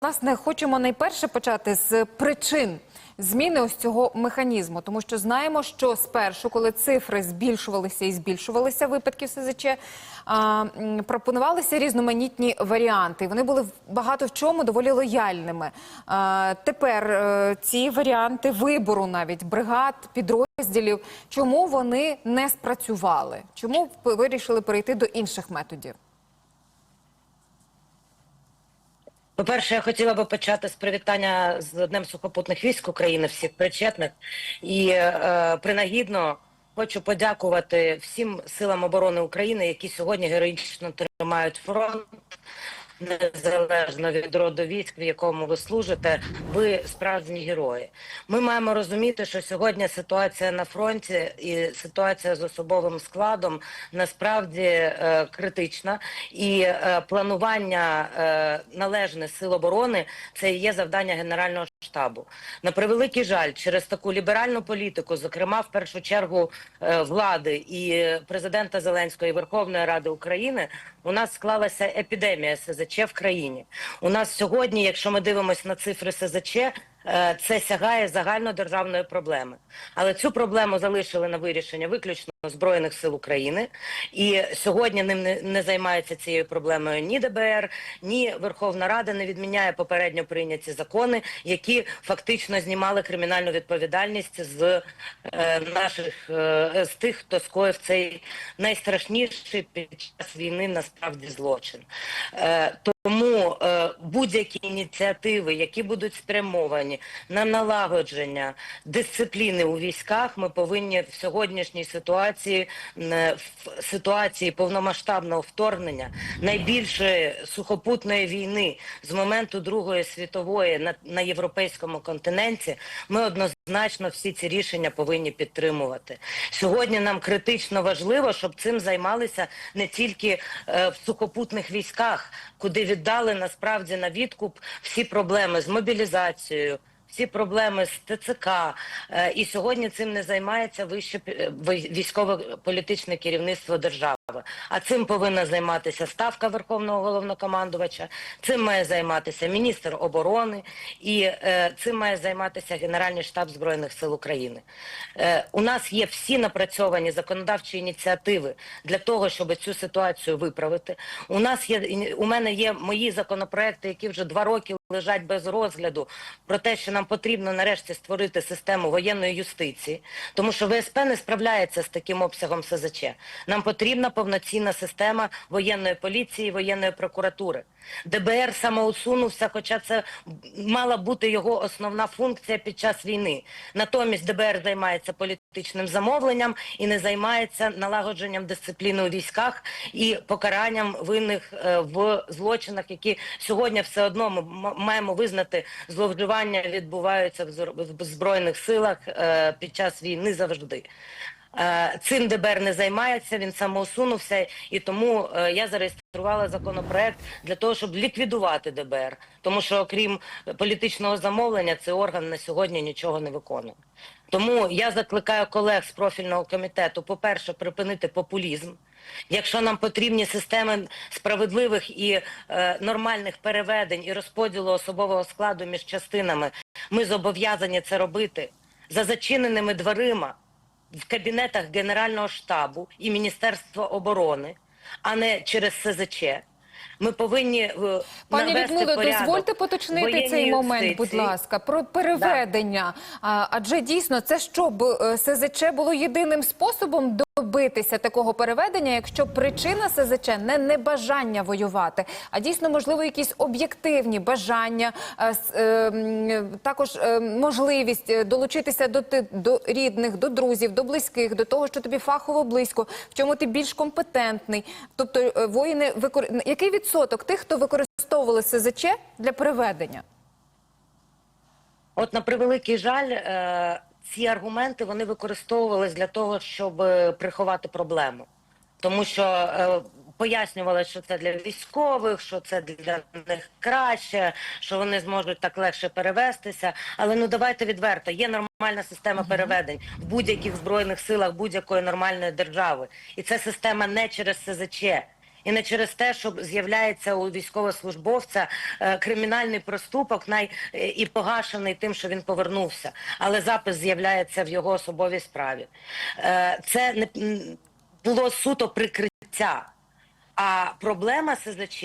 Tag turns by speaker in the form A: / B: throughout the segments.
A: Власне, хочемо найперше почати з причин зміни ось цього механізму, тому що знаємо, що спершу, коли цифри збільшувалися і збільшувалися випадків СЗЧ, пропонувалися різноманітні варіанти. Вони були багато в чому доволі лояльними. Тепер е, ці варіанти вибору навіть бригад, підрозділів, чому вони не спрацювали? Чому вирішили перейти до інших методів?
B: По-перше, я хотіла би почати з привітання з Днем сухопутних військ України, всіх причетних. І е, принагідно хочу подякувати всім силам оборони України, які сьогодні героїчно тримають фронт. Незалежно від роду військ, в якому ви служите, ви справжні герої. Ми маємо розуміти, що сьогодні ситуація на фронті і ситуація з особовим складом насправді е, критична, і е, планування е, належне сил оборони це є завдання Генерального штабу. На превеликий жаль, через таку ліберальну політику, зокрема в першу чергу е, влади і президента Зеленської Верховної Ради України, у нас склалася епідемія СЗЧ в країні. У нас сьогодні, якщо ми дивимося на цифри СЗЧ, це сягає загальнодержавної проблеми. Але цю проблему залишили на вирішення виключно Збройних сил України. І сьогодні ним не, займається цією проблемою ні ДБР, ні Верховна Рада не відміняє попередньо прийняті закони, які фактично знімали кримінальну відповідальність з е, наших е, з тих, хто скоїв цей найстрашніший під час війни насправді злочин. Е, тому е, будь-які ініціативи, які будуть спрямовані на налагодження дисципліни у військах, ми повинні в сьогоднішній ситуації, е, в ситуації повномасштабного вторгнення, найбільшої сухопутної війни з моменту Другої світової на, на європейському континенті, ми однозначно всі ці рішення повинні підтримувати. Сьогодні нам критично важливо, щоб цим займалися не тільки е, в сухопутних військах, куди віддали насправді на відкуп всі проблеми з мобілізацією. Всі проблеми з ТЦК, Е, і сьогодні цим не займається вище пі- ви- військово-політичне керівництво держави. А цим повинна займатися ставка Верховного головнокомандувача. Цим має займатися міністр оборони, і е, цим має займатися Генеральний штаб збройних сил України. Е, у нас є всі напрацьовані законодавчі ініціативи для того, щоб цю ситуацію виправити. У нас є у мене є мої законопроекти, які вже два роки лежать без розгляду про те, що нам потрібно нарешті створити систему воєнної юстиції, тому що ВСП не справляється з таким обсягом СЗЧ. Нам потрібна повноцінна система воєнної поліції, воєнної прокуратури. ДБР самоусунувся, хоча це мала бути його основна функція під час війни. Натомість ДБР займається політичним замовленням і не займається налагодженням дисципліни у військах і покаранням винних е, в злочинах, які сьогодні все одно ми маємо визнати зловживання відбуваються в збройних силах е, під час війни завжди. Е, Цим ДБР не займається, він самоусунувся, і тому е, я зареєструвала законопроект для того, щоб ліквідувати ДБР, тому що окрім політичного замовлення, цей орган на сьогодні нічого не виконує. Тому я закликаю колег з профільного комітету, по-перше, припинити популізм. Якщо нам потрібні системи справедливих і е, нормальних переведень і розподілу особового складу між частинами, ми зобов'язані це робити за зачиненими дверима в кабінетах Генерального штабу і Міністерства оборони, а не через СЗЧ. Ми повинні е,
A: Пані Людмило, дозвольте поточнити цей момент, будь ласка, про переведення. Да. адже дійсно, це щоб е, СЗЧ було єдиним способом добитися такого переведення, якщо причина СЗЧ не небажання воювати, а дійсно можливо якісь об'єктивні бажання, е, е, також е, можливість долучитися до ти- до рідних, до друзів, до близьких, до того, що тобі фахово близько, в чому ти більш компетентний. Тобто воїни викор... який відсоток тих, хто використовували СЗЧ для переведення?
B: От на превеликий жаль, ці аргументи вони використовувались для того, щоб е, приховати проблему, тому що е, пояснювали, що це для військових, що це для них краще, що вони зможуть так легше перевестися. Але ну давайте відверто, є нормальна система переведень в будь-яких збройних силах будь-якої нормальної держави, і це система не через СЗЧ. І не через те, що з'являється у військовослужбовця е, кримінальний проступок, най і погашений тим, що він повернувся, але запис з'являється в його особовій справі. Е, Це не було суто прикриття. А проблема СЗЧ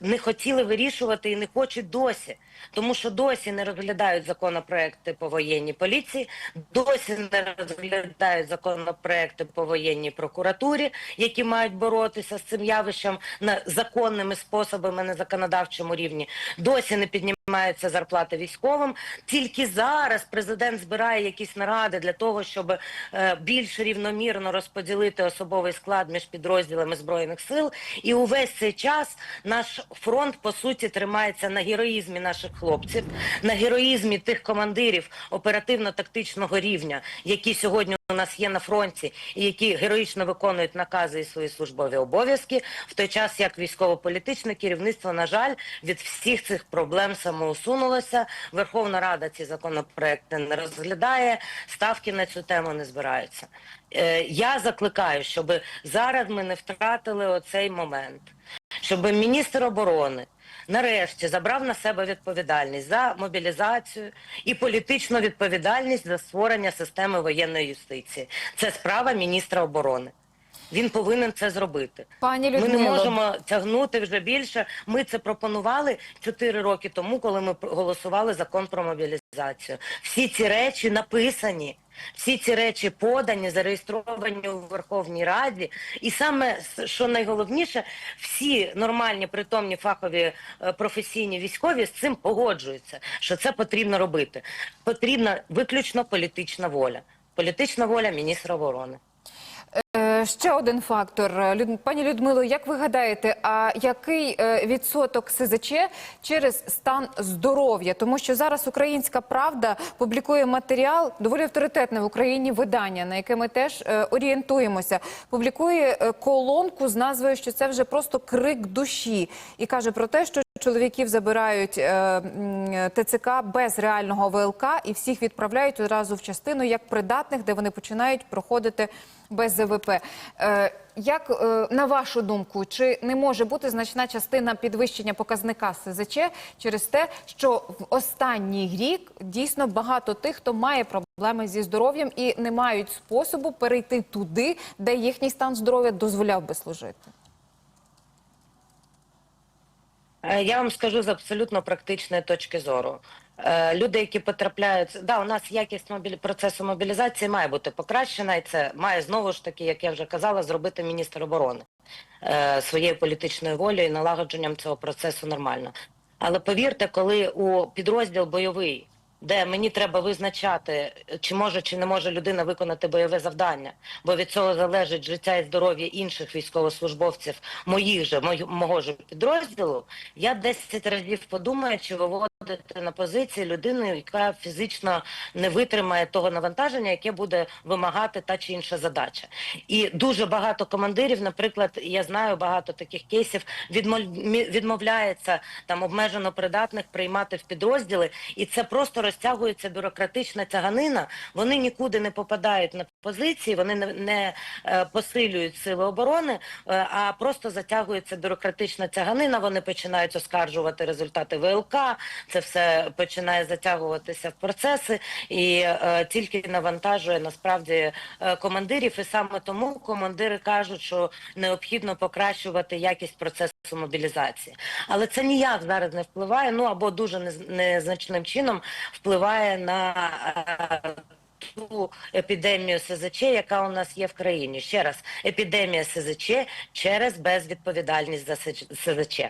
B: не хотіли вирішувати і не хочуть досі, тому що досі не розглядають законопроекти по воєнній поліції, досі не розглядають законопроекти по воєнній прокуратурі, які мають боротися з цим явищем на законними способами на законодавчому рівні. Досі не піднімаються зарплати військовим. Тільки зараз президент збирає якісь наради для того, щоб е, більш рівномірно розподілити особовий склад між підрозділами збройних сил. І увесь цей час наш фронт по суті тримається на героїзмі наших хлопців, на героїзмі тих командирів оперативно-тактичного рівня, які сьогодні у нас є на фронті, які героїчно виконують накази і свої службові обов'язки, в той час як військово-політичне керівництво, на жаль, від всіх цих проблем самоусунулося. Верховна Рада ці законопроекти не розглядає, ставки на цю тему не збираються. Е, я закликаю, щоб зараз ми не втратили оцей момент, щоб міністр оборони нарешті забрав на себе відповідальність за мобілізацію і політичну відповідальність за створення системи воєнної юстиції. Це справа міністра оборони. Він повинен це зробити.
A: Пані
B: Ми не можемо тягнути вже більше. Ми це пропонували 4 роки тому, коли ми голосували закон про мобілізацію. Всі ці речі написані. Всі ці речі подані, зареєстровані у Верховній Раді, і саме що найголовніше, всі нормальні, притомні, фахові, е, професійні військові з цим погоджуються, що це потрібно робити. Потрібна виключно політична воля. Політична воля міністра оборони.
A: Е, Ще один фактор. Е, Пані Людмило, як ви гадаєте, а який е, відсоток СЗЧ через стан здоров'я? Тому що зараз Українська Правда публікує матеріал, доволі авторитетне в Україні видання, на яке ми теж орієнтуємося. Публікує колонку з назвою, що це вже просто крик душі, і каже про те, що чоловіків забирають е, ТЦК без реального ВЛК і всіх відправляють одразу в частину як придатних, де вони починають проходити без ЗВП. Е, як е, на вашу думку, чи не може бути значна частина підвищення показника СЗЧ через те, що в останній рік дійсно багато тих, хто має проблеми зі здоров'ям і не мають способу перейти туди, де їхній стан здоров'я дозволяв би служити?
B: Е, Я вам скажу з абсолютно практичної точки зору. Е, Люди, які потрапляють, да, у нас якість мобілі... процесу мобілізації має бути покращена, і це має знову ж таки, як я вже казала, зробити міністр оборони е, своєю політичною волею і налагодженням цього процесу нормально. Але повірте, коли у підрозділ бойовий, де мені треба визначати, чи може чи не може людина виконати бойове завдання, бо від цього залежить життя і здоров'я інших військовослужбовців, моїх же мого, ж підрозділу, я 10 разів подумаю, чи виводити на позиції людину, яка фізично не витримає того навантаження, яке буде вимагати та чи інша задача. І дуже багато командирів, наприклад, я знаю багато таких кейсів, відмов- відмовляється там обмежено придатних приймати в підрозділи, і це просто розтягується бюрократична тяганина. Вони нікуди не попадають на позиції, вони не, не е, посилюють сили оборони, е, а просто затягується бюрократична тяганина. Вони починають оскаржувати результати ВЛК. Це все починає затягуватися в процеси і е, тільки навантажує насправді е, командирів. І саме тому командири кажуть, що необхідно покращувати якість процесу мобілізації. Але це ніяк зараз не впливає. Ну або дуже нез- незначним чином впливає на. Ту епідемію СЗЧ, яка у нас є в країні. Ще раз, епідемія СЗЧ через безвідповідальність за СЗЧ.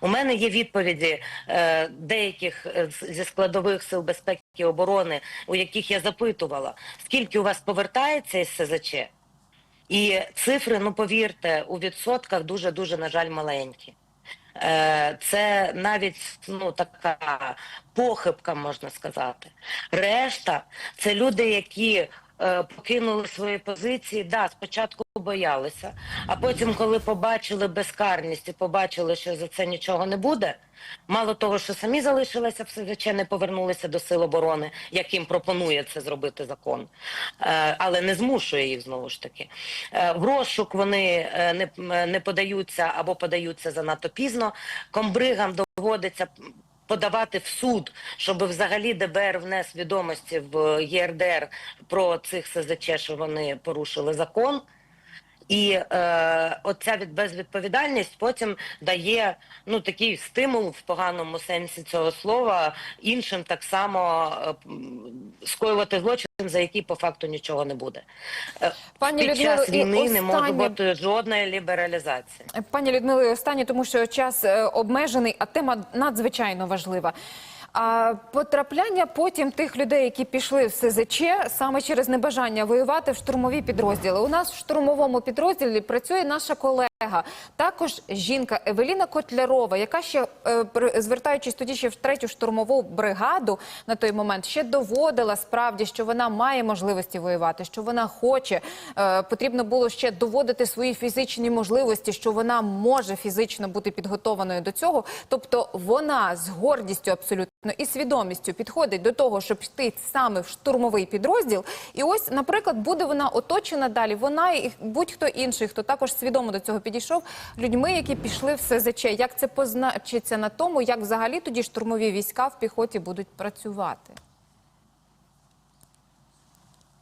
B: У мене є відповіді е, деяких е, зі складових сил безпеки і оборони, у яких я запитувала, скільки у вас повертається із СЗЧ. І цифри, ну повірте, у відсотках дуже дуже на жаль маленькі. Е, Це навіть ну така похибка, можна сказати. Решта це люди, які покинули свої позиції. Да, спочатку боялися, а потім, коли побачили безкарність і побачили, що за це нічого не буде. Мало того, що самі залишилися в СЗЧ, не повернулися до сил оборони, яким пропонує це зробити закон, е, але не змушує їх знову ж таки. Е, В розшук вони е, не подаються або подаються занадто пізно. Комбригам доводиться подавати в суд, щоб взагалі ДБР внес відомості в ЄРДР про цих СЗЧ, що вони порушили закон. І е, оця від безвідповідальність потім дає ну такий стимул в поганому сенсі цього слова іншим так само е, скоювати злочин, за який по факту нічого не буде. Е,
A: Пані
B: Під
A: Людмило,
B: час війни не може бути жодної лібералізації.
A: Пані Людмило, останнє, тому що час е, обмежений, а тема надзвичайно важлива. А потрапляння потім тих людей, які пішли в СЗЧ, саме через небажання воювати в штурмові підрозділи. У нас в штурмовому підрозділі працює наша колега, також жінка Евеліна Котлярова, яка ще е, звертаючись тоді ще в третю штурмову бригаду на той момент, ще доводила справді, що вона має можливості воювати, що вона хоче. Е, Потрібно було ще доводити свої фізичні можливості, що вона може фізично бути підготованою до цього. Тобто вона з гордістю абсолютно і свідомістю підходить до того, щоб йти саме в штурмовий підрозділ. І ось, наприклад, буде вона оточена далі. Вона і будь-хто інший, хто також свідомо до цього підійшов, людьми, які пішли в СЗЧ. Як це позначиться на тому, як взагалі тоді штурмові війська в піхоті будуть працювати?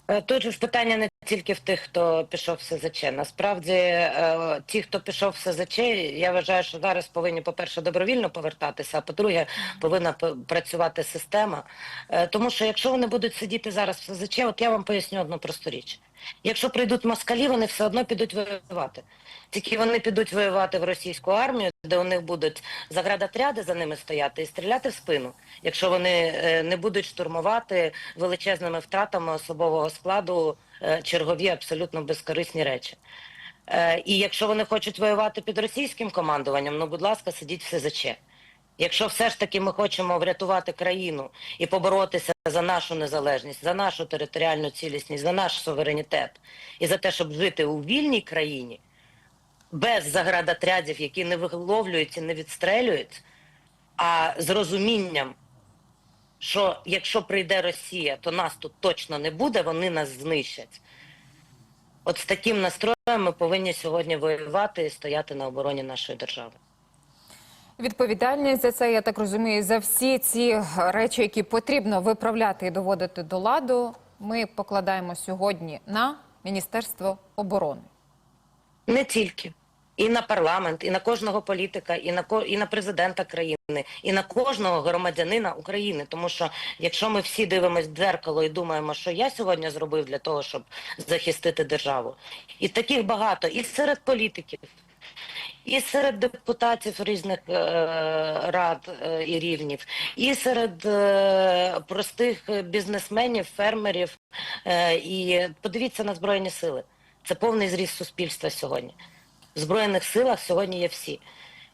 B: Е, Тут ж питання не тільки в тих, хто пішов в СЗЧ. Насправді, е, ті, хто пішов в СЗЧ, я вважаю, що зараз повинні, по-перше, добровільно повертатися, а по-друге, повинна працювати система. Е, Тому що якщо вони будуть сидіти зараз в СЗЧ, от я вам поясню одну просту річ. Якщо прийдуть москалі, вони все одно підуть воювати. Тільки вони підуть воювати в російську армію, де у них будуть заградотряди за ними стояти і стріляти в спину, якщо вони е, не будуть штурмувати величезними втратами особового складу е, чергові абсолютно безкорисні речі. Е, І якщо вони хочуть воювати під російським командуванням, ну будь ласка, сидіть в СЗЧ. Якщо все ж таки ми хочемо врятувати країну і поборотися за нашу незалежність, за нашу територіальну цілісність, за наш суверенітет і за те, щоб жити у вільній країні, без заградотрядів, які не виловлюються, не відстрелюють, а з розумінням, що якщо прийде Росія, то нас тут точно не буде, вони нас знищать. От з таким настроєм ми повинні сьогодні воювати і стояти на обороні нашої держави.
A: Відповідальність за це, я так розумію, за всі ці речі, які потрібно виправляти і доводити до ладу, ми покладаємо сьогодні на Міністерство оборони.
B: Не тільки. І на парламент, і на кожного політика, і на і на президента країни, і на кожного громадянина України. Тому що якщо ми всі дивимось в дзеркало і думаємо, що я сьогодні зробив для того, щоб захистити державу, і таких багато, і серед політиків, і серед депутатів різних е, рад е, і рівнів, і серед е, простих бізнесменів, фермерів. Е, і подивіться на збройні сили. Це повний зріст суспільства сьогодні. В Збройних силах сьогодні є всі.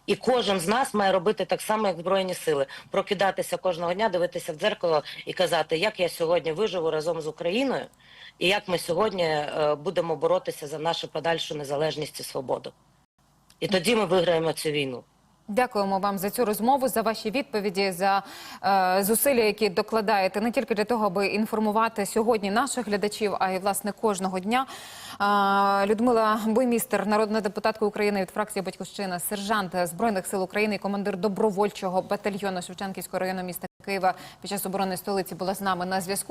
B: І кожен з нас має робити так само, як Збройні сили. Прокидатися кожного дня, дивитися в дзеркало і казати, як я сьогодні виживу разом з Україною, і як ми сьогодні е, будемо боротися за нашу подальшу незалежність і свободу. І тоді ми виграємо цю війну.
A: Дякуємо вам за цю розмову, за ваші відповіді, за е, зусилля, які докладаєте не тільки для того, аби інформувати сьогодні наших глядачів, а й власне кожного дня. Е, Людмила Буймістер, народна депутатка України від фракції Батьківщина, сержант збройних сил України, командир добровольчого батальйону Шевченківського району міста Києва під час оборони столиці була з нами на зв'язку.